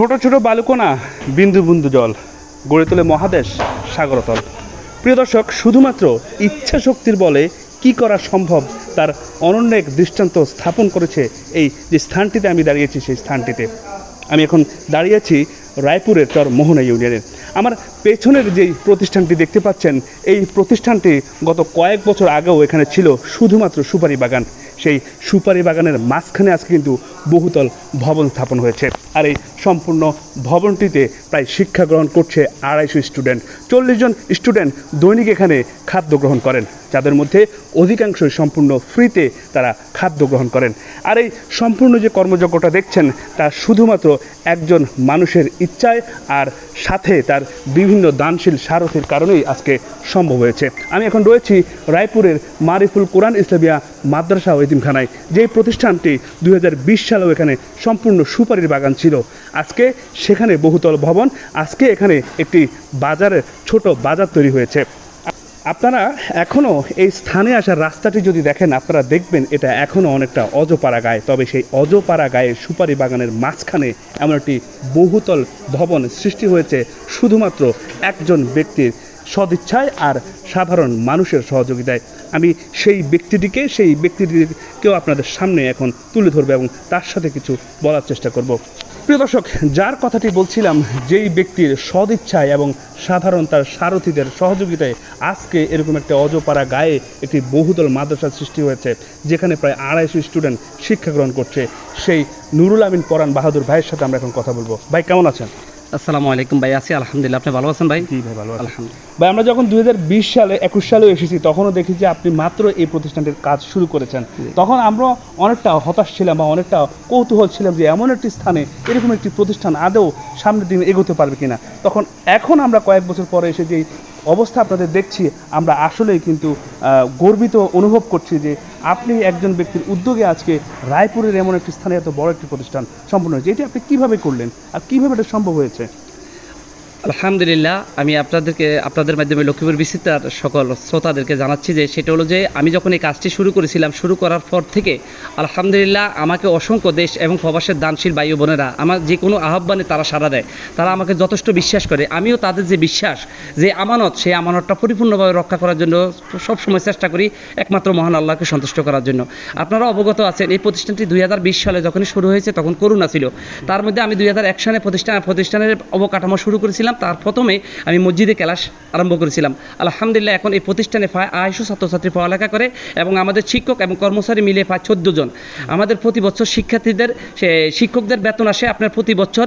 ছোট ছোট বালুকোনা বিন্দু বিন্দু জল গড়ে তোলে মহাদেশ সাগরতল। প্রিয় দর্শক, শুধুমাত্র ইচ্ছা শক্তির বলে কি করা সম্ভব তার অনন্য এক দৃষ্টান্ত স্থাপন করেছে এই যে স্থানটিতে আমি দাঁড়িয়েছি, সেই স্থানটিতে। আমি এখন দাঁড়িয়েছি রায়পুরের চর মোহনা ইউনিয়নের আমার পেছনের যেই প্রতিষ্ঠানটি দেখতে পাচ্ছেন, এই প্রতিষ্ঠানটি গত কয়েক বছর আগেও এখানে ছিল, শুধুমাত্র সুপারি বাগান। সেই সুপারি বাগানের মাঝখানে আজকে কিন্তু বহুতল ভবন স্থাপন হয়েছে। আর এই সম্পূর্ণ ভবনটিতে প্রায় শিক্ষা গ্রহণ করছে আড়াইশো স্টুডেন্ট। চল্লিশ জন স্টুডেন্ট দৈনিক এখানে খাদ্য গ্রহণ করেন। যাদের মধ্যে অধিকাংশই সম্পূর্ণ ফ্রিতে তারা খাদ্য গ্রহণ করেন। আর এই সম্পূর্ণ যে কর্মযজ্ঞটা দেখছেন, তা শুধুমাত্র একজন মানুষের ইচ্ছায় আর সাথে তার বিভিন্ন দানশীল সারথির কারণেই আজকে সম্ভব হয়েছে। আমি এখন রয়েছি রায়পুরের মারিফুল কোরআন ইসলামিয়া মাদ্রাসা ও এতিমখানায়। যেই প্রতিষ্ঠানটি দুই হাজার বিশ সালেও এখানে সম্পূর্ণ সুপারির বাগান ছিল। আজকে সেখানে বহুতল ভবন, আজকে এখানে একটি বাজারের ছোট বাজার তৈরি হয়েছে। আপনারা এখনও এই স্থানে আসার রাস্তাটি যদি দেখেন, আপনারা দেখবেন এটা এখনও অনেকটা অজপাড়া গায়ে। তবে সেই অজপাড়া গায়ে সুপারি বাগানের মাঝখানে এমন একটি বহুতল ভবন সৃষ্টি হয়েছে। শুধুমাত্র একজন ব্যক্তির সদিচ্ছায় আর সাধারণ মানুষের সহযোগিতায়। আমি সেই ব্যক্তিটিকে, সেই ব্যক্তিটিকেও আপনাদের সামনে এখন তুলে ধরবো এবং তার সাথে কিছু বলার চেষ্টা করব। প্রিয় দর্শক, যার কথাটি বলছিলাম, যেই ব্যক্তির সদিচ্ছায় এবং সাধারণ তার সারথীদের সহযোগিতায় আজকে এরকম একটা অজপাড়া গায়ে একটি বহুদল মাদ্রাসার সৃষ্টি হয়েছে, যেখানে প্রায় আড়াইশো স্টুডেন্ট শিক্ষা গ্রহণ করছে। সেই নুরুল আমিন পরাণ বাহাদুর ভাইয়ের সাথে আমরা এখন কথা বলব। ভাই, কেমন আছেন? আসসালামু আলাইকুম ভাই আছি আলহামদুলিল্লাহ। আপনি ভালো আছেন ভাই? জি ভাই ভালো আলহামদুলিল্লাহ। ভাই আমরা যখন দুই হাজার বিশ সালে একুশ সালে এসেছি তখনও দেখি যে আপনি মাত্র এই প্রতিষ্ঠানটির কাজ শুরু করেছেন। তখন আমরা অনেকটা হতাশ ছিলাম বা অনেকটা কৌতূহল ছিলাম যে এমন একটি স্থানে এরকম একটি প্রতিষ্ঠান আদৌ সামনের দিন এগোতে পারবে কিনা। তখন এখন আমরা কয়েক বছর পরে এসে যে অবস্থা আপনাদের দেখছি, আমরা আসলেই কিন্তু গর্বিত অনুভব করছি যে আপনি একজন ব্যক্তির উদ্যোগে আজকে রায়পুরের এমন একটি স্থানে এত বড় একটি প্রতিষ্ঠান সম্পূর্ণ হয়েছে। এটি আপনি কীভাবে করলেন আর কীভাবে এটা সম্ভব হয়েছে? আলহামদুলিল্লাহ, আমি আপনাদেরকে, আপনাদের মাধ্যমে লক্ষ্মীপুর বিচিত্রার সকল শ্রোতাদেরকে জানাচ্ছি যে, সেটা হলো যে, আমি যখন এই কাজটি শুরু করেছিলাম, শুরু করার পর থেকে, আলহামদুলিল্লাহ, আমাকে অসংখ্য দেশ এবং প্রবাসের দানশীল বায়ু বোনেরা, আমার যে কোনো আহ্বানে তারা সাড়া দেয়। তারা আমাকে যথেষ্ট বিশ্বাস করে। আমিও তাদের যে বিশ্বাস, যে আমানত, সেই আমানতটা পরিপূর্ণভাবে রক্ষা করার জন্য সবসময় চেষ্টা করি, একমাত্র মহান আল্লাহকে সন্তুষ্ট করার জন্য। আপনারা অবগত আছেন, এই প্রতিষ্ঠানটি দুই হাজার বিশ সালে যখনই শুরু হয়েছে, তখন করোনা ছিল। তার মধ্যে আমি দুই সালে প্রতিষ্ঠান প্রতিষ্ঠানের অবকাঠামো শুরু করেছিলাম। তার প্রথমে আমি মসজিদে ক্লাস আরম্ভ করেছিলাম। আলহামদুলিল্লাহ, এখন এই প্রতিষ্ঠানে প্রায় আড়াইশো ছাত্রছাত্রী পড়ালেখা করে এবং আমাদের শিক্ষক এবং কর্মচারী মিলে প্রায় চোদ্দ জন। আমাদের প্রতি বছর শিক্ষার্থীদের শিক্ষকদের বেতন আসে আপনার প্রতি বছর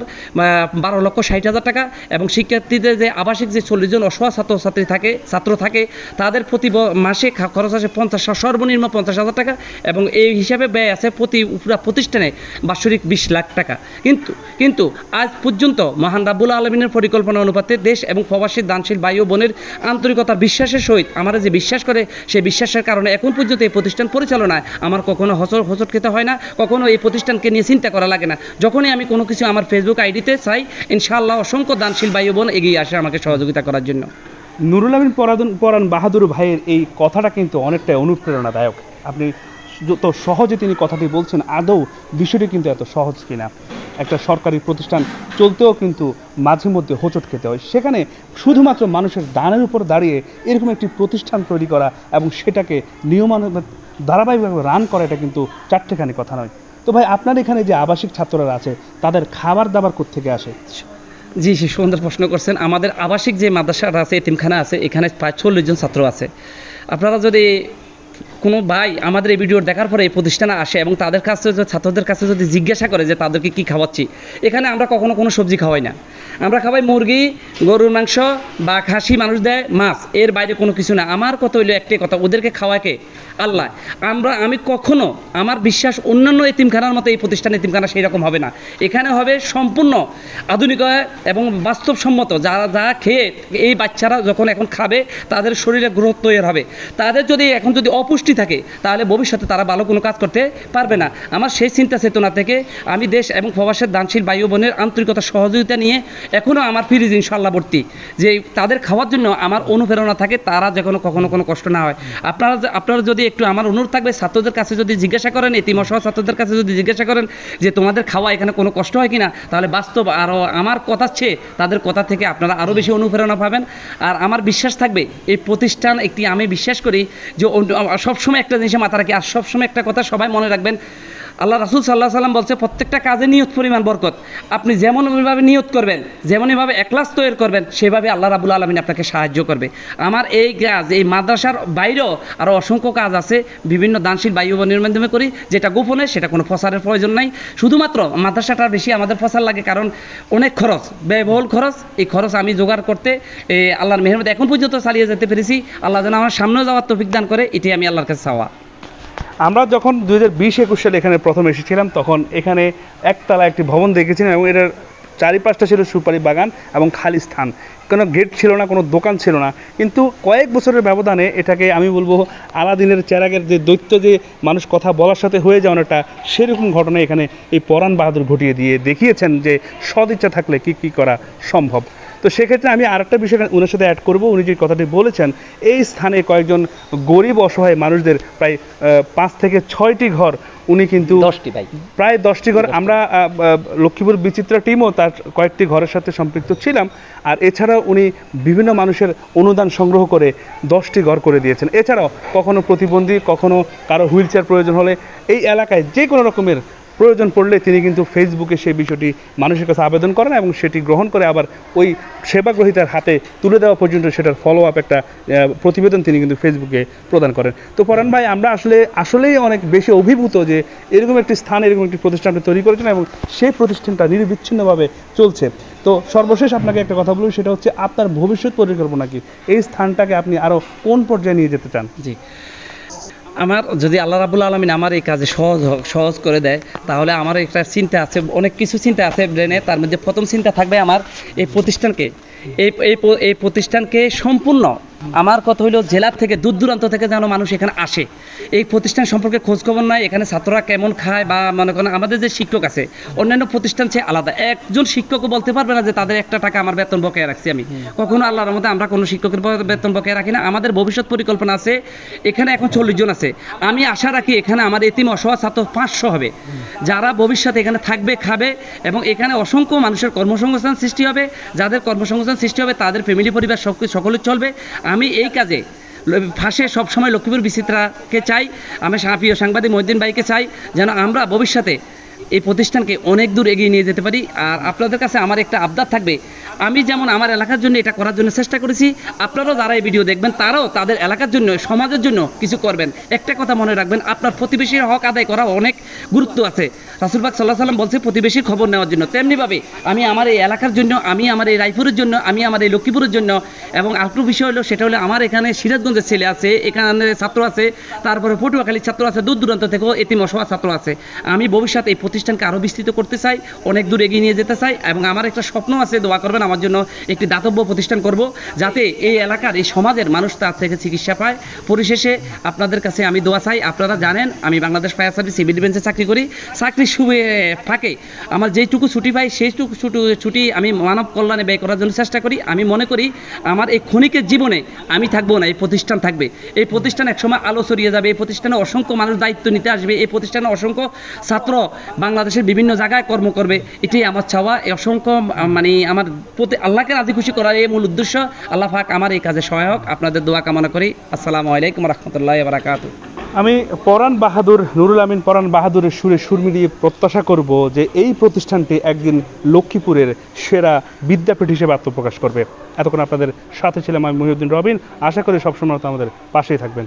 বারো লক্ষ ষাট হাজার টাকা এবং শিক্ষার্থীদের যে আবাসিক যে চল্লিশ জন অসহায় ছাত্রছাত্রী থাকে, ছাত্র থাকে, তাদের প্রতি মাসে খরচ আসে পঞ্চাশ, সর্বনিম্ন পঞ্চাশ হাজার টাকা এবং এই হিসাবে ব্যয় আছে প্রতি পুরা প্রতিষ্ঠানে বাৎসরিক বিশ লাখ টাকা। কিন্তু কিন্তু আজ পর্যন্ত মহান রাব্বুল আলমিনের পরিকল্পনা অনুপাতে দেশ এবং প্রবাসী দানশীল ভাই ও বোনের আন্তরিকতার বিশ্বাসের সহিত আমরা যে বিশ্বাস করে সেই বিশ্বাসের কারণে এখন পর্যন্ত এই প্রতিষ্ঠান পরিচালনায় আমার কখনো হসর হসট খেতে হয় না, কখনো এই প্রতিষ্ঠানকে নিয়ে চিন্তা করা লাগে না। যখনই আমি কোনো কিছু আমার ফেসবুক আইডিতে চাই, ইনশাআল্লাহ অসংখ্য দানশীল ভাই ও বোন এগিয়ে আসে আমাকে সহযোগিতা করার জন্য। নুরুল আমিন পরাদন পরান বাহাদুর ভাইয়ের এই কথাটা কিন্তু অনেকটাই অনুপ্রেরণাদায়ক। আপনি যত সহজে তিনি কথাটি বলছেন, আদৌ বিষয়টি কিন্তু এত সহজ কিনা। একটা সরকারি প্রতিষ্ঠান চলতেও কিন্তু মাঝে মধ্যে হোঁচট খেতে হয়। সেখানে শুধুমাত্র মানুষের দানের উপর দাঁড়িয়ে এরকম একটি প্রতিষ্ঠান তৈরি করা এবং সেটাকে নিয়মানুপাত ধারাবাহিকভাবে রান করা, এটা কিন্তু চারটেখানি কথা নয়। তো ভাই, আপনার এখানে যে আবাসিক ছাত্ররা আছে, তাদের খাবার দাবার কোত্থেকে আসে? জি, সে সুন্দর প্রশ্ন করছেন। আমাদের আবাসিক যে মাদ্রাসাটা আছে, এতিমখানা আছে, এখানে প্রায় চল্লিশ জন ছাত্র আছে। আপনারা যদি কোনো ভাই আমাদের এই ভিডিও দেখার পরে এই প্রতিষ্ঠানে আসে এবং তাদের কাছে ছাত্রদের কাছে যদি জিজ্ঞাসা করে যে তাদেরকে কি খাওয়াচ্ছি, এখানে আমরা কখনো কোনো সবজি খাওয়াই না। আমরা খাওয়াই মুরগি, গরুর মাংস বা খাসি মানুষ দেয়, মাছ। এর বাইরে কোনো কিছু না। আমার কথা হইল একটাই কথা, ওদেরকে খাওয়াকে আল্লাহ, আমরা, আমি কখনো আমার বিশ্বাস অন্যান্য এতিমখানার মতো এই প্রতিষ্ঠান এতিমখানা সেই রকম হবে না। এখানে হবে সম্পূর্ণ আধুনিক এবং বাস্তবসম্মত। যারা যা খেয়ে এই বাচ্চারা যখন এখন খাবে, তাদের শরীরে গ্রোথ তৈরি হবে। তাদের যদি এখন যদি অপুষ্টি থাকে, তাহলে ভবিষ্যতে তারা ভালো কোনো কাজ করতে পারবে না। আমার সেই চিন্তা চেতনা থেকে আমি দেশ এবং প্রবাসের দানশীল বায়ু বোনের আন্তরিকতা, সহযোগিতা নিয়ে এখনও আমার ফিরিজ ইনশাল্লাহ ভর্তি। যে তাদের খাওয়ার জন্য আমার অনুপ্রেরণা থাকে, তারা যেন কখনো কোনো কষ্ট না হয়। আপনারা আপনারা যদি একটু আমার অনুরোধ থাকবে, ছাত্রদের কাছে যদি জিজ্ঞাসা করেন এতিমসহ ছাত্রদের কাছে যদি জিজ্ঞাসা করেন যে তোমাদের খাওয়া এখানে কোনো কষ্ট হয় কি না তাহলে বাস্তব আরও আমার কথা চেয়ে তাদের কথা থেকে আপনারা আরও বেশি অনুপ্রেরণা পাবেন। আর আমার বিশ্বাস থাকবে, এই প্রতিষ্ঠান একটি আমি বিশ্বাস করি যে সবসময় একটা জিনিসে মাথা রাখি, আর সবসময় একটা কথা সবাই মনে রাখবেন আল্লাহ রাসুল সাল্লাহ সাল্লাম বলছে, প্রত্যেকটা কাজে নিয়ত পরিমাণ বরকত। আপনি যেমনভাবে নিয়ত করবেন যেমন যেমনইভাবে একলাস তৈরি করবেন, সেভাবে আল্লাহ রাবুল আলমিন আপনাকে সাহায্য করবে। আমার এই কাজ, এই মাদ্রাসার বাইরেও আরও অসংখ্য কাজ আছে, বিভিন্ন দানশীল বায়ু বোনের মাধ্যমে করি, যেটা গোপনে, সেটা কোনো প্রচারের প্রয়োজন নাই। শুধুমাত্র মাদ্রাসাটার বেশি আমাদের প্রচার লাগে, কারণ অনেক খরচ, ব্যয়বহুল খরচ। এই খরচ আমি জোগাড় করতে আল্লাহর মেহরমত এখন পর্যন্ত চালিয়ে যেতে পেরেছি। আল্লাহ যেন আমার সামনেও যাওয়ার তৌফিক দান করে, এটাই আমি আল্লাহর কাছে চাওয়া। আমরা যখন দুই হাজার বিশ একুশ সালে এখানে প্রথম এসেছিলাম, তখন এখানে একতলা একটি ভবন দেখেছিলাম এবং এটার চারিপাশটা ছিল সুপারি বাগান এবং খালি স্থান। কোনো গেট ছিল না, কোনো দোকান ছিল না। কিন্তু কয়েক বছরের ব্যবধানে এটাকে আমি বলব আলাদিনের চেরাগের যে দৈত্য যে মানুষ কথা বলার সাথে হয়ে যাওয়ার একটা সেরকম ঘটনা এখানে এই পরাণ বাহাদুর ঘটিয়ে দিয়ে দেখিয়েছেন যে সদিচ্ছা থাকলে কি কি করা সম্ভব। তো সেক্ষেত্রে আমি আরেকটা বিষয় ওনার সাথে অ্যাড করব। উনি যে কথাটি বলেছেন এই স্থানে কয়েকজন গরিব অসহায় মানুষদের প্রায় পাঁচ থেকে ছয়টি ঘর উনি কিন্তু দশটি ভাই। প্রায় দশটি ঘর। আমরা লক্ষ্মীপুর বিচিত্রা টিমও তার কয়েকটি ঘরের সাথে সম্পৃক্ত ছিলাম। আর এছাড়াও উনি বিভিন্ন মানুষের অনুদান সংগ্রহ করে দশটি ঘর করে দিয়েছেন। এছাড়াও কখনো প্রতিবন্ধী কখনো কারও হুইল চেয়ার প্রয়োজন হলে এই এলাকায় যে কোনো রকমের প্রয়োজন পড়লে তিনি কিন্তু ফেসবুকে সেই বিষয়টি মানুষের কাছে আবেদন করেন এবং সেটি গ্রহণ করে আবার ওই সেবাগ্রহীতার হাতে তুলে দেওয়া পর্যন্ত সেটার ফলো আপ একটা প্রতিবেদন তিনি কিন্তু ফেসবুকে প্রদান করেন। তো পরাণ ভাই, আমরা আসলে, আসলেই অনেক বেশি অভিভূত যে এরকম একটি স্থান, এরকম একটি প্রতিষ্ঠান তৈরি করেছেন এবং সেই প্রতিষ্ঠানটা নিরবিচ্ছিন্নভাবে চলছে। তো সর্বশেষ আপনাকে একটা কথা বলব সেটা হচ্ছে আপনার ভবিষ্যৎ পরিকল্পনা কি? এই স্থানটাকে আপনি আরও কোন পর্যায়ে নিয়ে যেতে চান? জি। আমার, যদি আল্লাহ রাবুল আলমিন আমার এই কাজে সহজ সহজ করে দেয়, তাহলে আমার একটা চিন্তা আছে, অনেক কিছু চিন্তা আছে ব্রেনে, তার মধ্যে প্রথম চিন্তা থাকবে আমার এই প্রতিষ্ঠানকে। এই এই এই প্রতিষ্ঠানকে সম্পূর্ণ আমার কথা হলো জেলার থেকে দূর দূরান্ত থেকে যেন মানুষ এখানে আসে। এই প্রতিষ্ঠান সম্পর্কে খোঁজখবর নাই, এখানে ছাত্ররা কেমন খায় বা মনে করেন আমাদের যে শিক্ষক আছে, অন্যান্য প্রতিষ্ঠান চেয়ে আলাদা। একজন শিক্ষকও বলতে পারবে না যে তাদের একটা টাকা আমার বেতন বকেয়া রাখছি আমি। কখনো আল্লাহর মধ্যে আমরা কোনো শিক্ষকের বেতন বকেয়া রাখি না। আমাদের ভবিষ্যৎ পরিকল্পনা আছে, এখানে এখন চল্লিশ জন আছে। আমি আশা রাখি এখানে আমার এতিম অসহায় ছাত্র পাঁচশো হবে। যারা ভবিষ্যতে এখানে থাকবে, খাবে এবং এখানে অসংখ্য মানুষের কর্মসংস্থান সৃষ্টি হবে। যাদের কর্মসংস্থান সৃষ্টি হবে, তাদের ফ্যামিলি পরিবার সকলে চলবে। আমি এই কাজে ফাঁসে সবসময় লক্ষ্মীপুর বিচিত্রাকে চাই, আমি সাপিও সাংবাদিক মহিদ্দিন ভাইকে চাই, যেন আমরা ভবিষ্যতে এই প্রতিষ্ঠানকে অনেক দূর এগিয়ে নিয়ে যেতে পারি। আর আপনাদের কাছে আমার একটা আবদার থাকবে। আমি যেমন আমার এলাকার জন্য এটা করার জন্য চেষ্টা করেছি, আপনারাও যারা এই ভিডিও দেখবেন, তারাও তাদের এলাকার জন্য, সমাজের জন্য কিছু করবেন। একটা কথা মনে রাখবেন, আপনার প্রতিবেশীর হক আদায় করা অনেক গুরুত্ব আছে। রাসুলবাগ সাল্লাহ সাল্লাম বলছে, প্রতিবেশীর খবর নেওয়ার জন্য। তেমনিভাবে আমি আমার এই এলাকার জন্য, আমি আমার এই রায়পুরের জন্য, আমি আমার এই লক্ষ্মীপুরের জন্য এবং আরেকটু বিষয় হলো, সেটা হলো আমার এখানে সিরাজগঞ্জের ছেলে আছে, এখানে ছাত্র আছে, তারপরে পটুয়াখালীর ছাত্র আছে দূর দূরান্ত থেকেও এতিম অসহায় ছাত্র আছে। আমি ভবিষ্যতে এই প্রতিষ্ঠানকে আরও বিস্তৃত করতে চাই, অনেক দূর এগিয়ে নিয়ে যেতে চাই এবং আমার একটা স্বপ্ন আছে, দোয়া করবেন, আমার জন্য একটি দাতব্য প্রতিষ্ঠান করব যাতে এই এলাকার, এই সমাজের মানুষ তার থেকে চিকিৎসা পায়। পরিশেষে আপনাদের কাছে আমি দোয়া চাই, আপনারা জানেন আমি বাংলাদেশ ফায়ার সার্ভিস, সিভিল ডিফেন্সে চাকরি করি। চাকরির শুভে ফাঁকে আমার যেইটুকু ছুটি পাই, সেইটুকু ছুটু, ছুটি আমি মানব কল্যাণে ব্যয় করার জন্য চেষ্টা করি। আমি মনে করি আমার এই ক্ষণিকের জীবনে আমি থাকব না, এই প্রতিষ্ঠান থাকবে। এই প্রতিষ্ঠান একসময় আলো ছড়িয়ে যাবে, এই প্রতিষ্ঠানে অসংখ্য মানুষ দায়িত্ব নিতে আসবে, এই প্রতিষ্ঠানে অসংখ্য ছাত্র বাংলাদেশের বিভিন্ন জায়গায় কর্ম করবে, এটাই আমার চাওয়া। এই অসংখ্য মানে আমার প্রতি আল্লাহকে রাজি খুশি করার এই মূল উদ্দেশ্য। আল্লাহ পাক আমার এই কাজে সহায়ক আপনাদের দোয়া কামনা করি। আসসালামু আলাইকুম রহমতুল্লাহ বারাকাতু। আমি পরাণ বাহাদুর নুরুল আমিন পরাণ বাহাদুরের সুরে সুর মিলিয়ে প্রত্যাশা করব যে এই প্রতিষ্ঠানটি একদিন লক্ষ্মীপুরের সেরা বিদ্যাপীঠ হিসেবে আত্মপ্রকাশ করবে। এতক্ষণ আপনাদের সাথে ছিলাম আমি মহিউদ্দিন রবিন। আশা করি সবসময় তো আমাদের পাশেই থাকবেন।